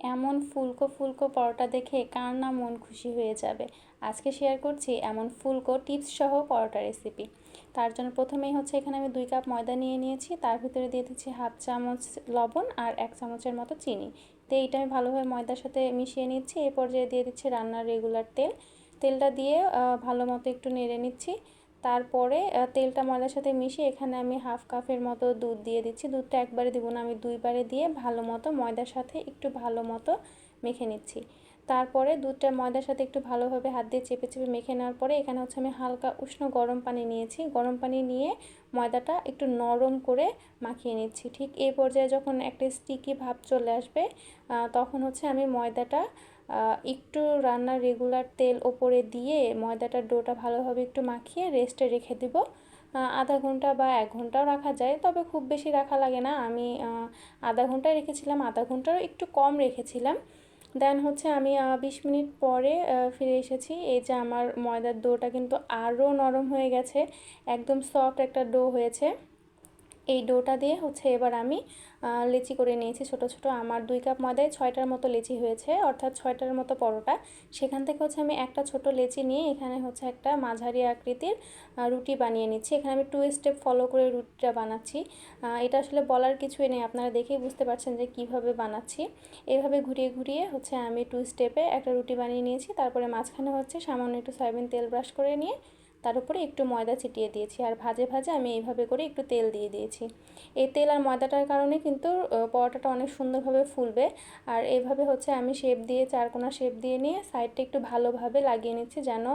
এমন ফুলকো ফুলকো পরোটা দেখে কার না মন খুশি হয়ে যাবে। আজকে শেয়ার করছি এমন ফুলকো টিপস সহ পরোটা রেসিপি তার জন্য প্রথমেই হচ্ছে এখানে আমি দুই কাপ ময়দা নিয়ে নিয়েছি, তার ভিতরে দিয়ে দিচ্ছি হাফ চামচ লবণ আর এক চামচের মতো চিনি। তো এইটা আমি ভালোভাবে ময়দার সাথে মিশিয়ে নিচ্ছি এই পর্যায়ে দিয়ে দিচ্ছি রান্নার রেগুলার তেল। তেলটা দিয়ে ভালো মতো একটু নেড়ে নিচ্ছি। তারপরে তেলটা ময়দার সাথে মিশিয়ে এখানে আমি হাফ কাপের মতো দুধ দিয়ে দিচ্ছি। দুধটা একবারে দিব না, আমি দুইবারে দিয়ে ভালো মতো ময়দার সাথে একটু ভালো মতো মেখে নিচ্ছি। তারপরে দুধটা ময়দার সাথে একটু ভালোভাবে হাত দিয়ে চেপে চেপে মেখে নেওয়ার পরে এখানে হচ্ছে আমি হালকা উষ্ণ গরম পানি নিয়েছি। গরম পানি নিয়ে ময়দাটা একটু নরম করে মাখিয়ে নিচ্ছি। ঠিক এই পর্যায়ে যখন একটা স্টিকি ভাব চলে আসবে তখন হচ্ছে আমি ময়দাটা একটু রান্নার রেগুলার তেল ওপরে দিয়ে ময়দাটার ডোটা ভালোভাবে একটু মাখিয়ে রেস্টে রেখে দেব। আধা ঘণ্টা বা এক ঘন্টাও রাখা যায়, তবে খুব বেশি রাখা লাগে না। আমি আধা ঘন্টায় রেখেছিলাম, আধা ঘন্টারও একটু কম রেখেছিলাম। দেন হচ্ছে আমি বিশ মিনিট পরে ফিরে এসেছি। এই যে আমার ময়দার ডোটা কিন্তু আরও নরম হয়ে গেছে, একদম সফট একটা ডো হয়েছে। এই ডোটা দিয়ে হচ্ছে এবার আমি লেচি করে নিয়েছি ছোট ছোট। আমার দুই কাপ ময়দায় ছয়টার মতো লেচি হয়েছে, অর্থাৎ ছয়টার মতো পরোটা। সেখান থেকে হচ্ছে আমি একটা ছোট লেচি নিয়ে এখানে হচ্ছে একটা মাঝারি আকৃতির রুটি বানিয়ে নিচ্ছি। এখানে আমি টু স্টেপ ফলো করে রুটিটা বানাচ্ছি। এটা আসলে বলার কিছুই নেই, আপনারা দেখেই বুঝতে পারছেন যে কীভাবে বানাচ্ছি। এভাবে ঘুরিয়ে ঘুরিয়ে হচ্ছে আমি টু স্টেপে একটা রুটি বানিয়ে নিয়েছি। তারপরে মাঝখানে হচ্ছে সামান্য একটু সয়াবিন তেল ব্রাশ করে নিয়ে তার উপরে একটু ময়দা ছিটিয়ে দিয়েছি আর ভাজে ভাজে আমি এইভাবে করে একটু তেল দিয়ে দিয়েছি। এই তেল আর ময়দাটার কারণে কিন্তু পরোটাটা অনেক সুন্দরভাবে ফুলবে। আর এইভাবে হচ্ছে আমি শেপ দিয়ে, চারকোনা শেপ দিয়ে নিয়ে সাইডটা একটু ভালোভাবে লাগিয়ে নিচ্ছি যেন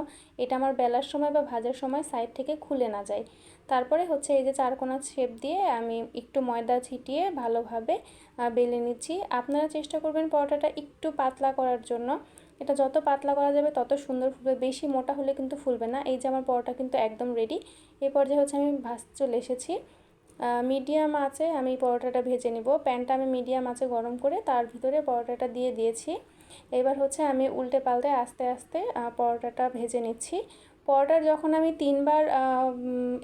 এটা আমার বেলার সময় বা ভাজার সময় সাইড থেকে খুলে না যায়। তারপরে হচ্ছে এই যে চারকোনা শেপ দিয়ে আমি একটু ময়দা ছিটিয়ে ভালোভাবে বেলে নিচ্ছি। আপনারা চেষ্টা করবেন পরোটাটা একটু পাতলা করার জন্য। এটা যত পাতলা করা যাবে, তত সুন্দর ফুলবে। বেশি মোটা হলে কিন্তু ফুলবে না। এই যে আমার পরোটা কিন্তু একদম রেডি এই পর্যায়ে হচ্ছে আমি ভাজ চলে এসেছি। মিডিয়াম আছে, আমি পরোটাটা ভেজে নিব। প্যানটা আমি মিডিয়াম আছে গরম করে, তার ভিতরে পরোটাটা দিয়ে দিয়েছি। এবার হচ্ছে আমি উল্টে পাল্টে আস্তে আস্তে পরোটাটা ভেজে নিচ্ছি। পরোটা যখন আমি তিনবার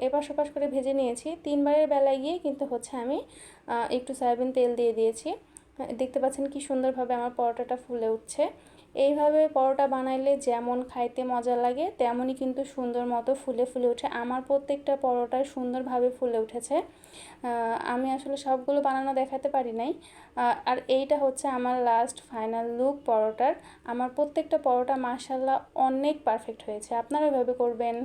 এপাশ ওপাশ করে ভেজে নিয়েছি, তিনবারের বেলায় গিয়ে কিন্তু হচ্ছে আমি একটু সয়াবিন তেল দিয়ে দিয়েছি। দেখতে পাচ্ছেন কি সুন্দরভাবে আমার পরোটাটা ফুলে উঠছে। এইভাবে পরোটা বানাইলে যেমন খাইতে মজা লাগে, তেমনই কিন্তু সুন্দর মতো ফুলে ফুলে উঠে। আমার প্রত্যেকটা পরোটায় সুন্দরভাবে ফুলে উঠেছে। আমি আসলে সবগুলো বানানো দেখাতে পারি নাই। আর এইটা হচ্ছে আমার লাস্ট ফাইনাল লুক পরোটার। আমার প্রত্যেকটা পরোটা মাসাল্লাহ অনেক পারফেক্ট হয়েছে। আপনারা এভাবে করবেন।